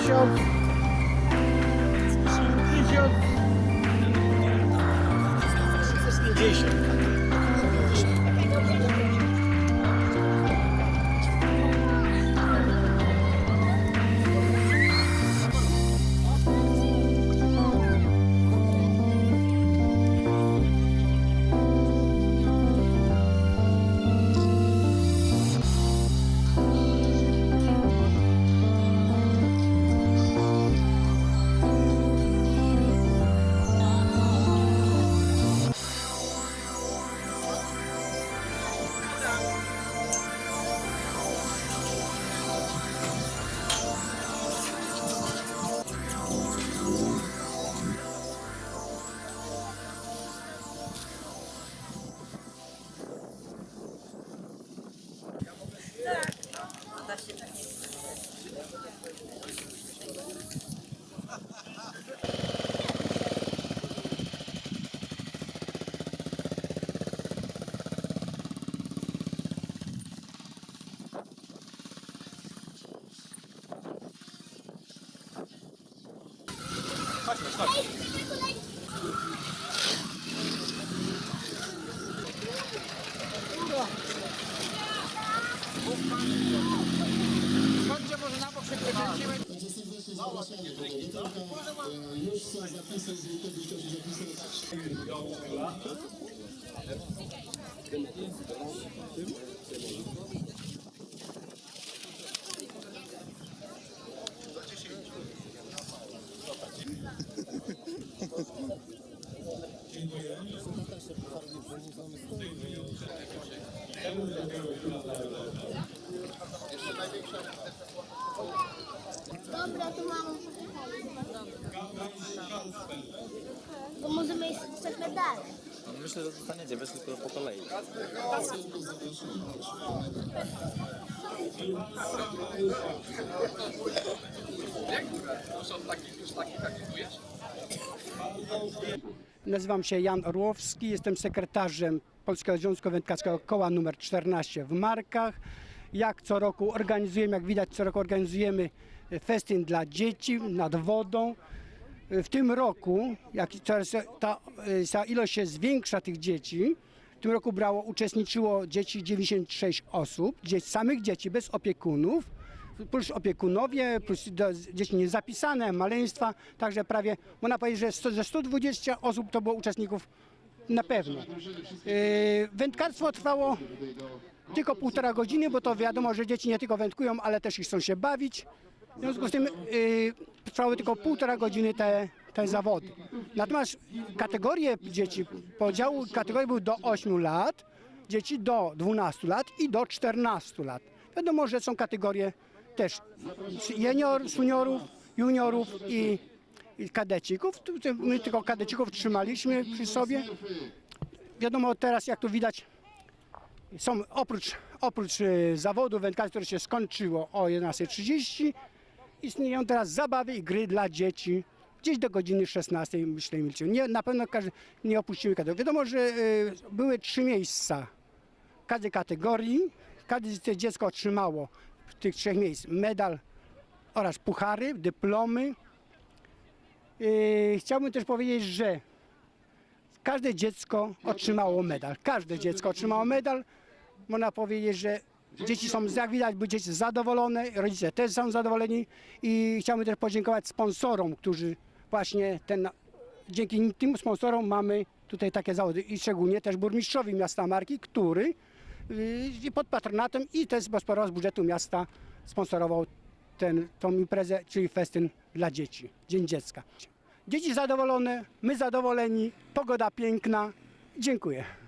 tysiąc, tysiąc, pięćdziesiąt. Chodźcie może na bok się przekręcimy. Także serdecznie zapraszamy do. E, Już są zapisy, ktoś by chciał się zapisać. Dobra, to mamo Bo możemy jeszcze medale. Myślę, że zostaniecie, wiesz, tylko po kolei. Nazywam się Jan Orłowski, jestem sekretarzem Polskiego Związku Wędkarskiego Koła nr 14 w Markach. Jak co roku organizujemy, jak widać co roku organizujemy festyn dla dzieci nad wodą. W tym roku, jak coraz ta, ta ilość się zwiększa tych dzieci, w tym roku brało, uczestniczyło dzieci 96 osób, samych dzieci bez opiekunów, plus opiekunowie, plus dzieci niezapisane, maleństwa, także prawie, można powiedzieć, że że 120 osób to było uczestników na pewno. Yy, wędkarstwo trwało tylko półtora godziny, bo to wiadomo, że dzieci nie tylko wędkują, ale też chcą się bawić. W związku z tym yy, trwały tylko półtora godziny te, te zawody. Natomiast kategorie dzieci, podział kategorii był do 8 lat, dzieci do 12 lat i do 14 lat. Wiadomo, że są kategorie też junior, seniorów, juniorów i, kadecików. My tylko kadecików trzymaliśmy przy sobie. Wiadomo teraz, jak tu widać, są oprócz, oprócz e, zawodu wędkarstwa, które się skończyło o 11.30, istnieją teraz zabawy i gry dla dzieci. Gdzieś do godziny 16 myślę, milczy. Nie, na pewno każdy, nie opuścimy kategorii. Wiadomo, że e, były trzy miejsca każdej kategorii. Każde dziecko otrzymało tych trzech miejsc medal oraz puchary, dyplomy. Yy, chciałbym też powiedzieć, że każde dziecko otrzymało medal. Każde dziecko otrzymało medal. Można powiedzieć, że dzieci są, jak widać, były dzieci zadowolone, rodzice też są zadowoleni i chciałbym też podziękować sponsorom, którzy właśnie ten, dzięki tym sponsorom mamy tutaj takie zawody i szczególnie też burmistrzowi miasta Marki, który yy, pod patronatem i też bezpośrednio z budżetu miasta sponsorował ten, imprezę, czyli festyn dla dzieci, Dzień Dziecka. Dzieci zadowolone, my zadowoleni, pogoda piękna. Dziękuję.